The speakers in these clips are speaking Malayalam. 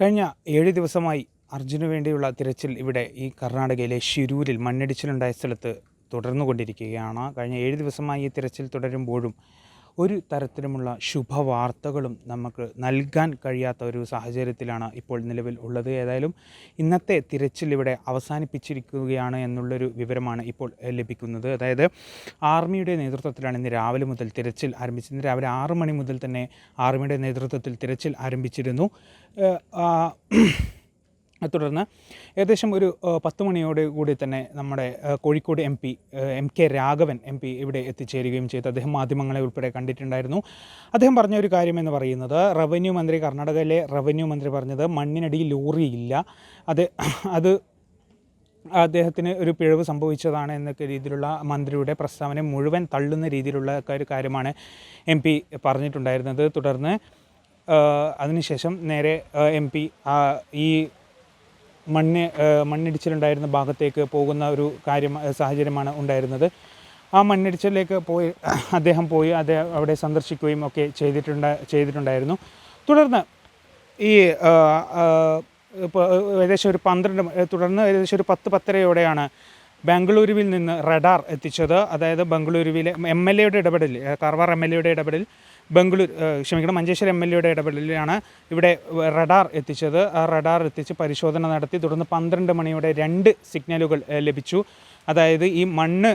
കഴിഞ്ഞ ഏഴ് ദിവസമായി അർജുനു വേണ്ടിയുള്ള തിരച്ചിൽ ഇവിടെ ഈ കർണാടകയിലെ ഷിരൂരിൽ മണ്ണിടിച്ചിലുണ്ടായ സ്ഥലത്ത് തുടർന്നുകൊണ്ടിരിക്കുകയാണ്. കഴിഞ്ഞ ഏഴ് ദിവസമായി ഈ തിരച്ചിൽ തുടരുമ്പോഴും ഒരു തരത്തിലുമുള്ള ശുഭവാർത്തകളും നമുക്ക് നൽകാൻ കഴിയാത്ത ഒരു സാഹചര്യത്തിലാണ് ഇപ്പോൾ നിലവിൽ ഉള്ളത്. ഏതായാലും ഇന്നത്തെ തിരച്ചിൽ ഇവിടെ അവസാനിപ്പിച്ചിരിക്കുകയാണ് എന്നുള്ളൊരു വിവരമാണ് ഇപ്പോൾ ലഭിക്കുന്നത്. അതായത് ആർമിയുടെ നേതൃത്വത്തിലാണ് ഇന്ന് രാവിലെ മുതൽ തിരച്ചിൽ ആരംഭിച്ചത് ഇന്ന് രാവിലെ ആറ് മണി മുതൽ തന്നെ ആർമിയുടെ നേതൃത്വത്തിൽ തിരച്ചിൽ ആരംഭിച്ചിരുന്നു. തുടർന്ന് ഏകദേശം ഒരു പത്ത് മണിയോട് കൂടി തന്നെ നമ്മുടെ Kozhikode M P M K Raghavan M P ഇവിടെ എത്തിച്ചേരുകയും ചെയ്തു. അദ്ദേഹം മാധ്യമങ്ങളെ ഉൾപ്പെടെ കണ്ടിട്ടുണ്ടായിരുന്നു. അദ്ദേഹം പറഞ്ഞ ഒരു കാര്യം എന്ന് പറയുന്നത് റവന്യൂ മന്ത്രി കർണാടകയിലെ റവന്യൂ മന്ത്രി പറഞ്ഞത് മണ്ണിനടിയിൽ ലോറിയില്ല. അത് അത് അദ്ദേഹത്തിന് ഒരു പിഴവ് സംഭവിച്ചതാണ് എന്നൊക്കെ രീതിയിലുള്ള മന്ത്രിയുടെ പ്രസ്താവന മുഴുവൻ തള്ളുന്ന രീതിയിലുള്ള ഒരു കാര്യമാണ് എം പി പറഞ്ഞിട്ടുണ്ടായിരുന്നത്. തുടർന്ന് അതിനുശേഷം നേരെ എം പി ഈ മണ്ണ് മണ്ണിടിച്ചിലുണ്ടായിരുന്ന ഭാഗത്തേക്ക് പോകുന്ന ഒരു കാര്യം സാഹചര്യമാണ് ഉണ്ടായിരുന്നത്. ആ മണ്ണിടിച്ചിലേക്ക് പോയി അദ്ദേഹം പോയി അദ്ദേഹം അവിടെ സന്ദർശിക്കുകയും ഒക്കെ ചെയ്തിട്ടുണ്ട് ചെയ്തിട്ടുണ്ടായിരുന്നു. തുടർന്ന് ഈ ഏകദേശം ഒരു പന്ത്രണ്ട് തുടർന്ന് ഏകദേശം ഒരു പത്ത് പത്തരയോടെയാണ് ബാംഗ്ലൂരുവിൽ നിന്ന് റഡാർ എത്തിച്ചത്. അതായത് ബംഗളൂരുവിലെ എം എൽ എയുടെ ഇടപെടൽ കാർവാർ എം എൽ എയുടെ ഇടപെടൽ ബംഗളൂർ ഏ, ക്ഷമിക്കണം മഞ്ചേശ്വരം എം എൽ എയുടെ ഇടപെടലിലാണ് ഇവിടെ റഡാർ എത്തിച്ചത്. ആ റഡാർ എത്തിച്ച് പരിശോധന നടത്തി. തുടർന്ന് പന്ത്രണ്ട് മണിയോടെ രണ്ട് സിഗ്നലുകൾ ലഭിച്ചു. അതായത് ഈ മണ്ണ്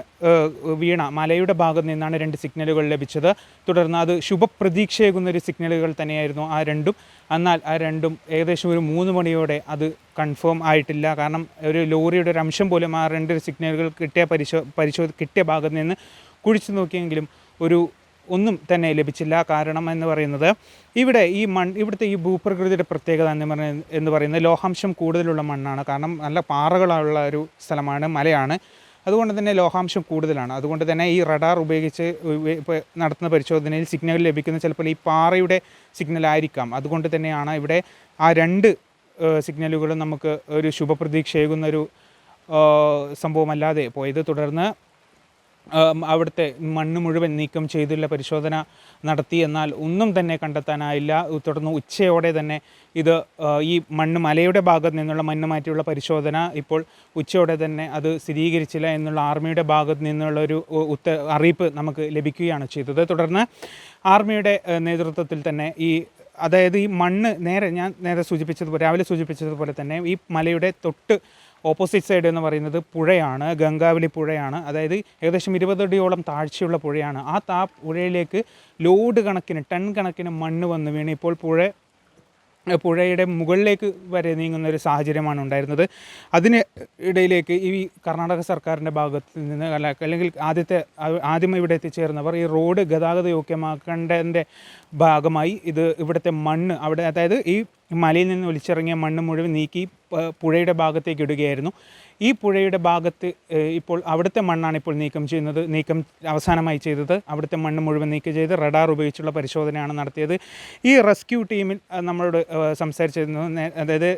വീണ മലയുടെ ഭാഗത്ത് നിന്നാണ് രണ്ട് സിഗ്നലുകൾ ലഭിച്ചത്. തുടർന്ന് അത് ശുഭപ്രതീക്ഷയേകുന്ന ഒരു സിഗ്നലുകൾ തന്നെയായിരുന്നു ആ രണ്ടും. എന്നാൽ ആ രണ്ടും ഏകദേശം ഒരു മൂന്ന് മണിയോടെ അത് കൺഫേം ആയിട്ടില്ല. കാരണം ഒരു ലോറിയുടെ ഒരു അംശം പോലും ആ രണ്ട് സിഗ്നലുകൾ കിട്ടിയ പരിശോ പരിശോധ കിട്ടിയ ഭാഗത്ത് നിന്ന് കുഴിച്ചു നോക്കിയെങ്കിലും ഒരു ഒന്നും തന്നെ ലഭിച്ചില്ല. കാരണം എന്ന് പറയുന്നത് ഇവിടെ ഈ മൺ ഇവിടുത്തെ ഈ ഭൂപ്രകൃതിയുടെ പ്രത്യേകത എന്ന് പറയുന്ന എന്ന് പറയുന്നത് ലോഹാംശം കൂടുതലുള്ള മണ്ണാണ്. കാരണം നല്ല പാറകളുള്ള ഒരു സ്ഥലമാണ് മലയാണ്. അതുകൊണ്ട് തന്നെ ലോഹാംശം കൂടുതലാണ്. അതുകൊണ്ട് തന്നെ ഈ റഡാർ ഉപയോഗിച്ച് നടത്തുന്ന പരിശോധനയിൽ സിഗ്നൽ ലഭിക്കുന്ന ചിലപ്പോൾ ഈ പാറയുടെ സിഗ്നൽ ആയിരിക്കാം. അതുകൊണ്ട് തന്നെയാണ് ഇവിടെ ആ രണ്ട് സിഗ്നലുകളും നമുക്ക് ഒരു ശുഭപ്രതീക്ഷയേകുന്ന ഒരു ഏഹ്, സംഭവമല്ലാതെ പോയത്. തുടർന്ന് അവിടുത്തെ മണ്ണ് മുഴുവൻ നീക്കം ചെയ്തുള്ള പരിശോധന നടത്തി. എന്നാൽ ഒന്നും തന്നെ കണ്ടെത്താനായില്ല. തുടർന്ന് ഉച്ചയോടെ തന്നെ ഇത് ഈ മണ്ണ് മലയുടെ ഭാഗത്ത് നിന്നുള്ള മണ്ണ് മാറ്റിയുള്ള പരിശോധന ഇപ്പോൾ ഉച്ചയോടെ തന്നെ അത് സ്ഥിരീകരിച്ചില്ല എന്നുള്ള ആർമിയുടെ ഭാഗത്ത് നിന്നുള്ള ഒരു ഉത്ത അറിയിപ്പ് നമുക്ക് ലഭിക്കുകയാണ് ചെയ്തത്. തുടർന്ന് ആർമിയുടെ നേതൃത്വത്തിൽ തന്നെ ഈ അതായത് ഈ മണ്ണ് നേരെ ഞാൻ നേരെ സൂചിപ്പിച്ചതുപോലെ രാവിലെ സൂചിപ്പിച്ചതുപോലെ തന്നെ ഈ മലയുടെ തൊട്ട് ഓപ്പോസിറ്റ് സൈഡ് എന്ന് പറയുന്നത് പുഴയാണ് ഗംഗാവലി പുഴയാണ്. അതായത് ഏകദേശം ഇരുപതടിയോളം താഴ്ചയുള്ള പുഴയാണ്. ആ താ പുഴയിലേക്ക് ലോഡ് കണക്കിന് ടൺ കണക്കിന് മണ്ണ് വന്ന് വീണ് ഇപ്പോൾ പുഴ പുഴയുടെ മുകളിലേക്ക് വരെ നീങ്ങുന്ന ഒരു സാഹചര്യമാണ് ഉണ്ടായിരുന്നത്. അതിന് ഇടയിലേക്ക് ഈ കർണാടക സർക്കാരിന്റെ ഭാഗത്ത് നിന്ന് അല്ല അല്ലെങ്കിൽ ആദ്യത്തെ ആദ്യം ഇവിടെ എത്തിച്ചേർന്നവർ ഈ റോഡ് ഗതാഗത യോഗ്യമാക്കേണ്ടതിന്റെ ഭാഗമായി ഇത് ഇവിടുത്തെ മണ്ണ് അവിടെ അതായത് ഈ മലയിൽ നിന്ന് ഒലിച്ചിറങ്ങിയ മണ്ണ് മുഴുവൻ നീക്കി പുഴയുടെ ഭാഗത്തേക്ക് ഇടുകയായിരുന്നു. ഈ പുഴയുടെ ഭാഗത്ത് ഇപ്പോൾ അവിടുത്തെ മണ്ണാണ് ഇപ്പോൾ നീക്കം ചെയ്യുന്നത്. നീക്കം അവസാനമായി ചെയ്തത്. അവിടുത്തെ മണ്ണ് മുഴുവൻ നീക്കം ചെയ്ത് റഡാർ ഉപയോഗിച്ചുള്ള പരിശോധനയാണ് നടത്തിയത്. ഈ റെസ്ക്യൂ ടീമിൽ നമ്മളോട് സംസാരിച്ചിരുന്നു. അതായത്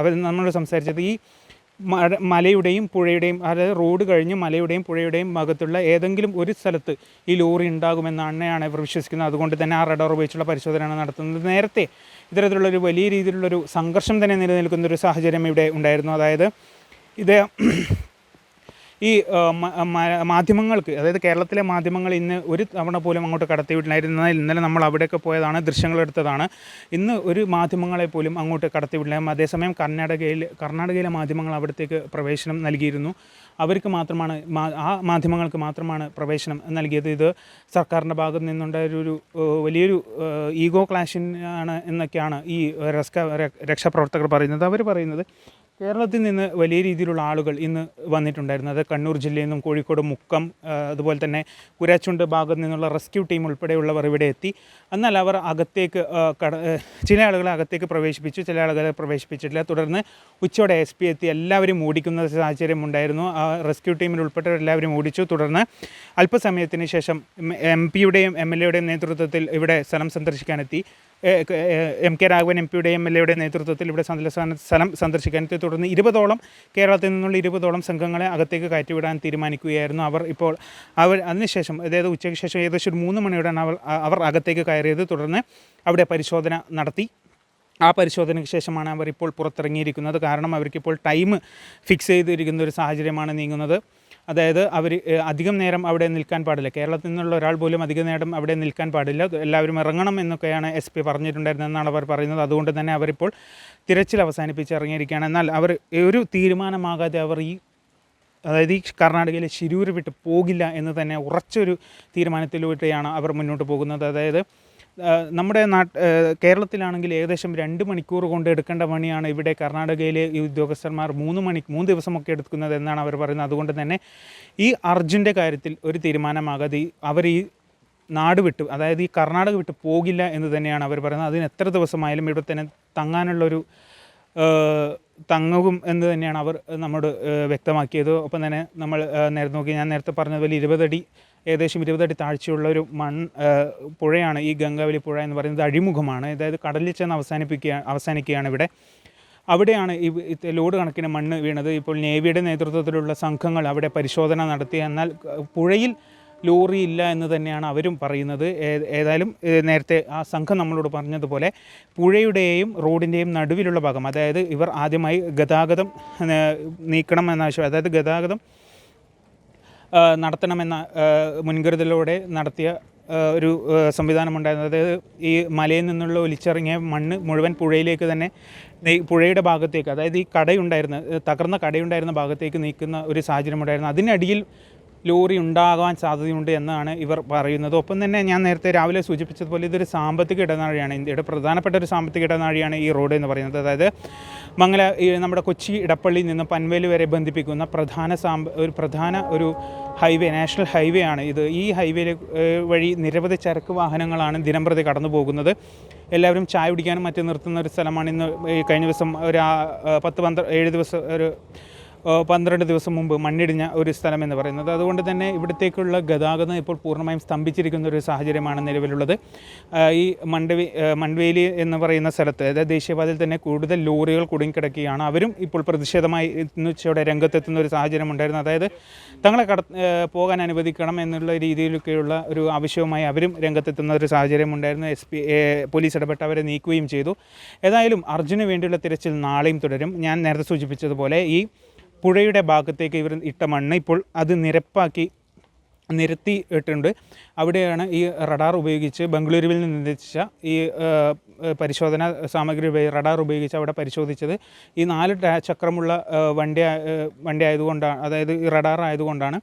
അവർ നമ്മളോട് സംസാരിച്ചത് ഈ മലയുടെയും പുഴയുടെയും അതായത് റോഡ് കഴിഞ്ഞ് മലയുടെയും പുഴയുടെയും ഭാഗത്തുള്ള ഏതെങ്കിലും ഒരു സ്ഥലത്ത് ഈ ലോറി ഉണ്ടാകുമെന്നാണ് ഇവർ വിശ്വസിക്കുന്നത്. അതുകൊണ്ട് തന്നെ ആ റഡാർ ഉപയോഗിച്ചുള്ള പരിശോധനയാണ് നടത്തുന്നത്. നേരത്തെ ഇത്തരത്തിലുള്ള ഒരു വലിയ രീതിയിലുള്ളൊരു സംഘർഷം തന്നെ നിലനിൽക്കുന്ന ഒരു സാഹചര്യം ഇവിടെ ഉണ്ടായിരുന്നു. അതായത് ഇത് ഈ മാധ്യമങ്ങൾക്ക് അതായത് കേരളത്തിലെ മാധ്യമങ്ങൾ ഇന്ന് ഒരു തവണ പോലും അങ്ങോട്ട് കടത്തിവിട്ടില്ലായിരുന്നു. എന്നാൽ ഇന്നലെ നമ്മൾ അവിടെയൊക്കെ പോയതാണ് ദൃശ്യങ്ങൾ എടുത്തതാണ്. ഇന്ന് ഒരു മാധ്യമങ്ങളെ പോലും അങ്ങോട്ട് കടത്തിവിട്ടില്ല. അതേസമയം കർണാടകയിൽ കർണാടകയിലെ മാധ്യമങ്ങൾ അവിടത്തേക്ക് പ്രവേശനം നൽകിയിരുന്നു. അവർക്ക് മാത്രമാണ് ആ മാധ്യമങ്ങൾക്ക് മാത്രമാണ് പ്രവേശനം നൽകിയത്. ഇത് സർക്കാരിന്റെ ഭാഗത്ത് നിന്നുണ്ടായ ഒരു വലിയൊരു ഈഗോ ക്ലാഷിനാണ് എന്നൊക്കെയാണ് ഈ രക്ഷ രക്ഷാപ്രവർത്തകർ പറയുന്നത്. അവർ പറയുന്നത് കേരളത്തിൽ നിന്ന് വലിയ രീതിയിലുള്ള ആളുകൾ ഇന്ന് വന്നിട്ടുണ്ടായിരുന്നു. അത് കണ്ണൂർ ജില്ലയിൽ നിന്നും കോഴിക്കോട് മുക്കം അതുപോലെ തന്നെ കുരാച്ചുണ്ട് ഭാഗത്ത് നിന്നുള്ള റെസ്ക്യൂ ടീം ഉൾപ്പെടെയുള്ളവർ ഇവിടെ എത്തി. എന്നാൽ അവർ അകത്തേക്ക് കട ചില ആളുകളെ അകത്തേക്ക് പ്രവേശിപ്പിച്ചു ചില ആളുകളെ പ്രവേശിപ്പിച്ചിട്ടില്ല. തുടർന്ന് ഉച്ചയോടെ എസ് പി എത്തി. എല്ലാവരും ഓടിക്കുന്ന സാഹചര്യം ഉണ്ടായിരുന്നു. ആ റെസ്ക്യൂ ടീമിൽ ഉൾപ്പെട്ടവർ എല്ലാവരും ഓടിച്ചു. തുടർന്ന് അല്പസമയത്തിന് ശേഷം എം പിയുടെയും എം എൽ എയുടെയും നേതൃത്വത്തിൽ ഇവിടെ സ്ഥലം സന്ദർശിക്കാനെത്തി. എ, ക- രാഘവൻ എം പിയുടെ എം എൽ എയുടെ നേതൃത്വത്തിൽ ഇവിടെ സന്ദർശന സ്ഥലം സന്ദർശിക്കാൻ തുടർന്ന് ഇരുപതോളം കേരളത്തിൽ നിന്നുള്ള ഇരുപതോളം സംഘങ്ങളെ അകത്തേക്ക് കയറ്റിവിടാൻ തീരുമാനിക്കുകയായിരുന്നു അവർ ഇപ്പോൾ. അവർ അതിനുശേഷം അതായത് ഉച്ചയ്ക്ക് ശേഷം ഏകദേശം ഒരു മൂന്ന് മണിയോടെയാണ് അവർ അവർ അകത്തേക്ക് കയറിയത്. തുടർന്ന് അവിടെ പരിശോധന നടത്തി. ആ പരിശോധനയ്ക്ക് ശേഷമാണ് അവർ ഇപ്പോൾ പുറത്തിറങ്ങിയിരിക്കുന്നത്. കാരണം അവർക്കിപ്പോൾ ടൈം ഫിക്സ് ചെയ്തിരിക്കുന്ന ഒരു സാഹചര്യമാണ് നീങ്ങുന്നത്. അതായത് അവർ അധികം നേരം അവിടെ നിൽക്കാൻ പാടില്ല. കേരളത്തിൽ നിന്നുള്ള ഒരാൾ പോലും അധിക നേരം അവിടെ നിൽക്കാൻ പാടില്ല. എല്ലാവരും ഇറങ്ങണം എന്നൊക്കെയാണ് എസ് പി പറഞ്ഞിട്ടുണ്ടായിരുന്നതെന്നാണ് അവർ പറയുന്നത്. അതുകൊണ്ട് തന്നെ അവരിപ്പോൾ തിരച്ചിൽ അവസാനിപ്പിച്ച് ഇറങ്ങിയിരിക്കുകയാണ്. എന്നാൽ അവർ ഒരു തീരുമാനമാകാതെ അവർ ഈ അതായത് ഈ കർണാടകയിലെ ശിരൂർ വിട്ട് പോകില്ല എന്ന് തന്നെ ഉറച്ചൊരു തീരുമാനത്തിലൂടെയാണ് അവർ മുന്നോട്ട് പോകുന്നത്. അതായത് നമ്മുടെ നാട്ട് കേരളത്തിലാണെങ്കിൽ ഏകദേശം രണ്ട് മണിക്കൂർ കൊണ്ട് എടുക്കേണ്ട പണിയാണ് ഇവിടെ കർണാടകയിലെ ഈ ഉദ്യോഗസ്ഥന്മാർ മൂന്ന് മണി മൂന്ന് ദിവസമൊക്കെ എടുക്കുന്നത് എന്നാണ് അവർ പറയുന്നത്. അതുകൊണ്ട് തന്നെ ഈ അർജുന്റെ കാര്യത്തിൽ ഒരു തീരുമാനമാകാതെ അവർ ഈ നാട് വിട്ടു അതായത് ഈ കർണാടക വിട്ട് പോകില്ല എന്ന് തന്നെയാണ് അവർ പറയുന്നത്. അതിന് എത്ര ദിവസമായാലും ഇവിടെ തന്നെ തങ്ങാനുള്ളൊരു തങ്ങും എന്ന് തന്നെയാണ് അവർ നമ്മോട് വ്യക്തമാക്കിയത്. ഒപ്പം തന്നെ നമ്മൾ നേരത്തെ നോക്കി ഞാൻ നേരത്തെ പറഞ്ഞതുപോലെ ഇരുപതടി ഏകദേശം ഇരുപതടി താഴ്ചയുള്ള ഒരു മൺ പുഴയാണ് ഈ ഗംഗാവലി പുഴ എന്ന് പറയുന്നത് അഴിമുഖമാണ്. അതായത് കടലിൽ ചെന്ന് അവസാനിപ്പിക്കുക അവസാനിക്കുകയാണ് ഇവിടെ. അവിടെയാണ് ഈ ലോഡ് കണക്കിന് മണ്ണ് വീണത്. ഇപ്പോൾ നേവിയുടെ നേതൃത്വത്തിലുള്ള സംഘങ്ങൾ അവിടെ പരിശോധന നടത്തി. എന്നാൽ പുഴയിൽ ലോറി ഇല്ല എന്ന് തന്നെയാണ് അവരും പറയുന്നത്. ഏതായാലും നേരത്തെ ആ സംഘം നമ്മളോട് പറഞ്ഞതുപോലെ പുഴയുടെയും റോഡിന്റെയും നടുവിലുള്ള ഭാഗം അതായത് ഇവർ ആദ്യമായി ഗതാഗതം നീക്കണം എന്ന ആവശ്യം അതായത് ഗതാഗതം നടത്തണമെന്ന മുൻകരുതലോടെ നടത്തിയ ഒരു സംവിധാനമുണ്ടായിരുന്നു. അതായത് ഈ മലയിൽ നിന്നുള്ള ഒലിച്ചിറങ്ങിയ മണ്ണ് മുഴുവൻ പുഴയിലേക്ക് തന്നെ പുഴയുടെ ഭാഗത്തേക്ക് അതായത് ഈ കടയുണ്ടായിരുന്ന തകർന്ന കടയുണ്ടായിരുന്ന ഭാഗത്തേക്ക് നീക്കുന്ന ഒരു സാഹചര്യം ഉണ്ടായിരുന്നു അതിനടിയിൽ ലോറി ഉണ്ടാകാൻ സാധ്യതയുണ്ട് എന്നാണ് ഇവർ പറയുന്നത്. ഒപ്പം തന്നെ ഞാൻ നേരത്തെ രാവിലെ സൂചിപ്പിച്ചതുപോലെ ഇതൊരു സാമ്പത്തിക ഇടനാഴിയാണ്. ഇന്ത്യയുടെ പ്രധാനപ്പെട്ട ഒരു സാമ്പത്തിക ഇടനാഴിയാണ് ഈ റോഡ് എന്ന് പറയുന്നത്. അതായത് മംഗല നമ്മുടെ കൊച്ചി ഇടപ്പള്ളിയിൽ നിന്ന് പൻവേൽ വരെ ബന്ധിപ്പിക്കുന്ന പ്രധാന സാമ്പ ഒരു പ്രധാന ഒരു ഹൈവേ നാഷണൽ ഹൈവേ ആണ് ഇത്. ഈ ഹൈവേയിൽ വഴി നിരവധി ചരക്ക് വാഹനങ്ങളാണ് ദിനംപ്രതി കടന്നു പോകുന്നത്. എല്ലാവരും ചായ കുടിക്കാനും മറ്റും നിർത്തുന്ന ഒരു സ്ഥലമാണ് ഇന്ന് കഴിഞ്ഞ ദിവസം ഒരു പത്ത് പന്ത്രണ്ട് ഏഴ് ദിവസം ഒരു പന്ത്രണ്ട് ദിവസം മുമ്പ് മണ്ണിടിഞ്ഞ ഒരു സ്ഥലം എന്ന് പറയുന്നത്. അതുകൊണ്ട് തന്നെ ഇവിടത്തേക്കുള്ള ഗതാഗതം ഇപ്പോൾ പൂർണമായും സ്തംഭിച്ചിരിക്കുന്ന ഒരു സാഹചര്യമാണ് നിലവിലുള്ളത്. ഈ മണ്ടവി മൺവേലി എന്ന് പറയുന്ന സ്ഥലത്ത് അതായത് ദേശീയപാതയിൽ തന്നെ കൂടുതൽ ലോറികൾ കുടുങ്ങിക്കിടക്കുകയാണ് അവരും ഇപ്പോൾ പ്രതിഷേധമായി ഇന്ന് രംഗത്തെത്തുന്ന ഒരു സാഹചര്യം ഉണ്ടായിരുന്നു. അതായത് തങ്ങളെ കട പോകാൻ അനുവദിക്കണം എന്നുള്ള രീതിയിലൊക്കെയുള്ള ഒരു ആവശ്യവുമായി അവരും രംഗത്തെത്തുന്ന ഒരു സാഹചര്യം ഉണ്ടായിരുന്നു. എസ് പി പോലീസ് ഇടപെട്ട് അവരെ നീക്കുകയും ചെയ്തു. ഏതായാലും അർജുന് വേണ്ടിയുള്ള തിരച്ചിൽ നാളെയും തുടരും. ഞാൻ നേരത്തെ സൂചിപ്പിച്ചതുപോലെ ഈ പുഴയുടെ ഭാഗത്തേക്ക് ഇവർ ഇട്ട മണ്ണ് ഇപ്പോൾ അത് നിരപ്പാക്കി നിരത്തി ഇട്ടിട്ടുണ്ട്. അവിടെയാണ് ഈ റഡാർ ഉപയോഗിച്ച് ബംഗളൂരുവിൽ നിന്ന് നിർദ്ദേശിച്ച ഈ പരിശോധന സാമഗ്രി റഡാർ ഉപയോഗിച്ച് അവിടെ പരിശോധിച്ചത്. ഈ നാല് ചക്രമുള്ള വണ്ടി വണ്ടി ആയതുകൊണ്ടാണ് അതായത് ഈ റഡാർ ആയതുകൊണ്ടാണ്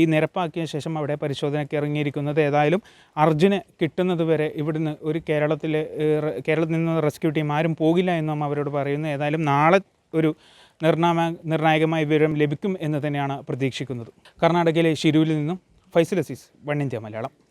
ഈ നിരപ്പാക്കിയ ശേഷം അവിടെ പരിശോധനയ്ക്ക് ഇറങ്ങിയിരിക്കുന്നത്. ഏതായാലും അർജുന് കിട്ടുന്നത് വരെ ഇവിടുന്ന് ഒരു കേരളത്തിലെ കേരളത്തിൽ നിന്ന് റെസ്ക്യൂ ടീം ആരും പോകില്ല എന്നും അവരോട് പറയുന്നു. ഏതായാലും നാളെ ഒരു നിർണാമ നിർണായകമായ വിവരം ലഭിക്കും എന്ന് തന്നെയാണ് പ്രതീക്ഷിക്കുന്നത്. കർണാടകയിലെ ഷിരൂരിൽ നിന്നും ഫൈസൽ അസീസ് വൺ ഇന്ത്യ മലയാളം.